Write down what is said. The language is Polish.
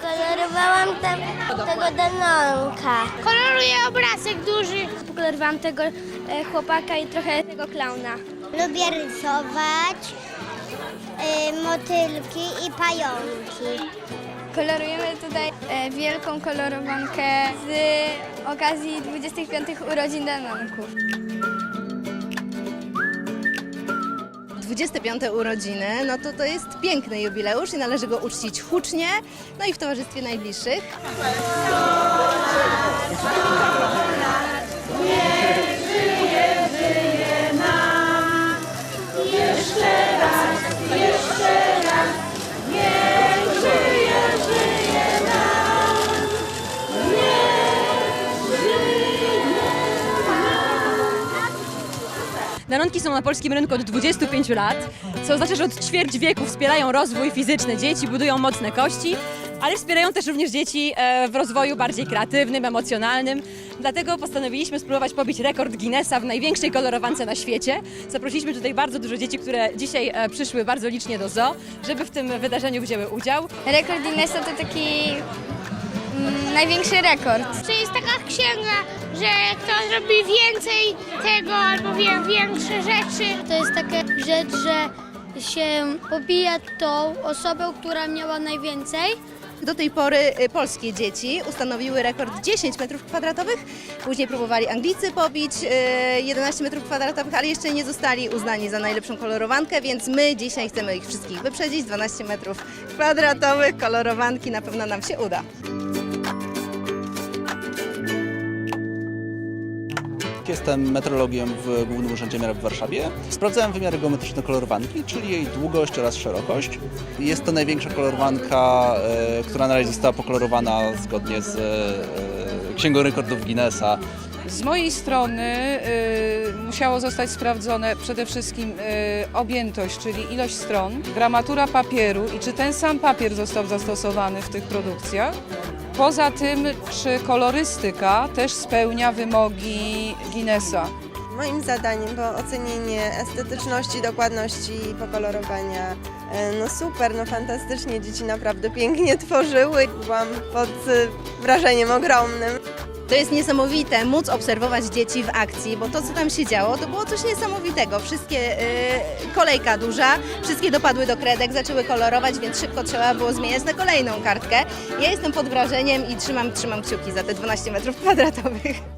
Kolorowałam tam tego Danonka. Koloruję obrazek duży. Kolorowałam tego e, chłopaka i trochę tego klauna. Lubię rysować y, motylki i pająki. Kolorujemy tutaj e, wielką kolorowankę z okazji 25 urodzin Danonków. 25 urodziny, no to to jest piękny jubileusz i należy go uczcić hucznie, no i w towarzystwie najbliższych. Danonki są na polskim rynku od 25 lat, co oznacza, że od ćwierć wieku wspierają rozwój fizyczny dzieci, budują mocne kości, ale wspierają też również dzieci e, w rozwoju bardziej kreatywnym, emocjonalnym. Dlatego postanowiliśmy spróbować pobić rekord Guinnessa w największej kolorowance na świecie. Zaprosiliśmy tutaj bardzo dużo dzieci, które dzisiaj e, przyszły bardzo licznie do zoo, żeby w tym wydarzeniu wzięły udział. Rekord Guinnessa to taki największy rekord. To jest taka księga, że kto zrobi więcej tego albo wie większe rzeczy. To jest taka rzecz, że się pobija tą osobę, która miała najwięcej. Do tej pory y, polskie dzieci ustanowiły rekord 10 metrów kwadratowych, później próbowali Anglicy pobić y, 11 metrów kwadratowych, ale jeszcze nie zostali uznani za najlepszą kolorowankę, więc my dzisiaj chcemy ich wszystkich wyprzedzić. 12 metrów kwadratowych kolorowanki na pewno nam się uda. Jestem metrologiem w Głównym Urzędzie Miar w Warszawie. Sprawdzałem wymiary geometryczne kolorowanki, czyli jej długość oraz szerokość. Jest to największa kolorowanka, e, która na razie została pokolorowana zgodnie z e, Księgą Rekordów Guinnessa. Z mojej strony y, musiało zostać sprawdzone przede wszystkim y, objętość, czyli ilość stron, gramatura papieru i czy ten sam papier został zastosowany w tych produkcjach. Poza tym, czy kolorystyka też spełnia wymogi Guinnessa. Moim zadaniem było ocenienie estetyczności, dokładności pokolorowania. E, No super, no fantastycznie, dzieci naprawdę pięknie tworzyły. Byłam pod e, wrażeniem ogromnym. To jest niesamowite móc obserwować dzieci w akcji, bo to co tam się działo, to było coś niesamowitego. Wszystkie, y, kolejka duża, wszystkie dopadły do kredek, zaczęły kolorować, więc szybko trzeba było zmieniać na kolejną kartkę. Ja jestem pod wrażeniem i trzymam, trzymam kciuki za te 12 metrów kwadratowych.